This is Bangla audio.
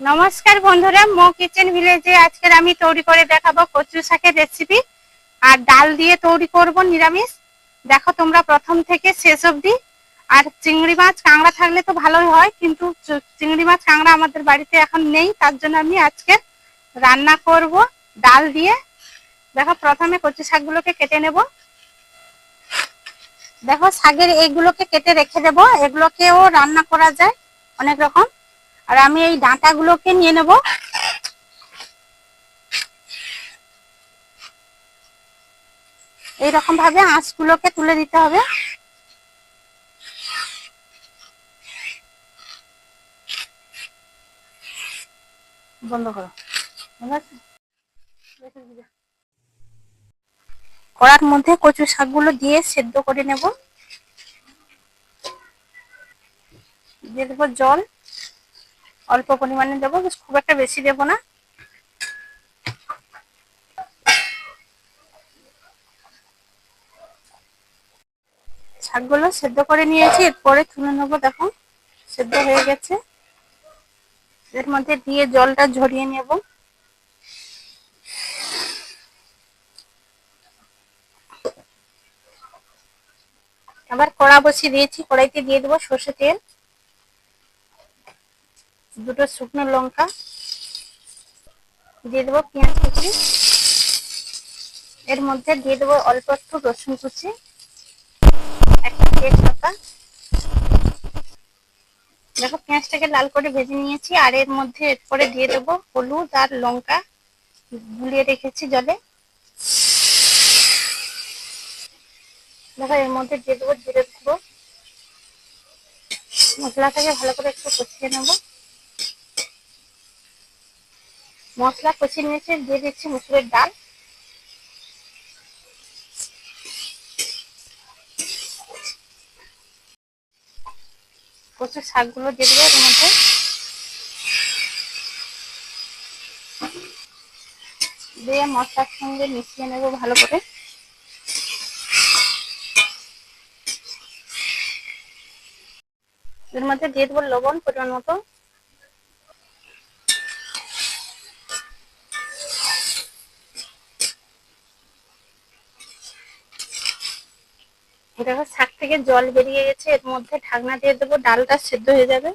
নমস্কার বন্ধুরা, মো কিচেন ভিলেজে আজকের আমি তৈরি করে দেখাবো কচু শাকের রেসিপি আর ডাল দিয়ে তৈরি করব নিরামিষ। দেখো তোমরা প্রথম থেকে শেষ অবধি। আর চিংড়ি মাছ, কাঁকড়া থাকলে তো ভালোই হয়, কিন্তু চিংড়ি মাছ, কাঁকড়া আমাদের বাড়িতে এখন নেই, তার জন্য আমি আজকে রান্না করব ডাল দিয়ে। দেখো প্রথমে কচু শাকগুলোকে কেটে নেব। দেখো শাকের এইগুলোকে কেটে রেখে দেবো। এগুলোকেও রান্না করা যায় অনেক রকম। আর আমি এই ডাঁটাগুলোকে নিয়ে নেব। এইরকম ভাবে আঁশগুলোকে তুলে দিতে হবে। বন্ধ করো? কড়ার মধ্যে কচু শাকগুলো দিয়ে সেদ্ধ করে নেব। দিয়ে দেবো জল। অল্প পরিমাণে দেবো খুব একটা বেশি দেবো না। শাকগুলো সেদ্ধ করে নিয়েছি, এরপরে তুলে নেব, দেখো, সেদ্ধ হয়ে গেছে। এর মধ্যে দিয়ে জলটা ঝরিয়ে নেব। আবার কড়া বসিয়ে দিয়েছি, কড়াইতে দিয়ে দেবো সর্ষে তেল। দুটো শুকনো লঙ্কা দিয়ে দেবো পেঁয়াজ কুচি। এর মধ্যে দিয়ে দেবো অল্প একটু রসুন কুচি, একটা তেজপাতা। দেখো পেঁয়াজটাকে লাল করে ভেজে নিয়েছি, আর এর মধ্যে এরপরে দিয়ে দেবো হলুদ আর লঙ্কা গুলিয়ে রেখেছি জলে। দেখো এর মধ্যে দিয়ে দেবো জিরে গুঁড়ো। মশলাটাকে ভালো করে একটু কষিয়ে নেব। মশলা কষিয়ে নিয়েছে, দিয়ে দিচ্ছি মুসুরের ডাল। কচুর শাকগুলো দিয়ে দেবো এর মধ্যে। দিয়ে মশলার সঙ্গে মিশিয়ে নেব ভালো করে। এর মধ্যে দিয়ে দেবো লবণ পরিমাণ মতো। দেখো শাক থেকে জল বেরিয়ে গেছে, এর মধ্যে ঢাকনা দিয়ে দেবো, ডালটা সেদ্ধ হয়ে যাবে।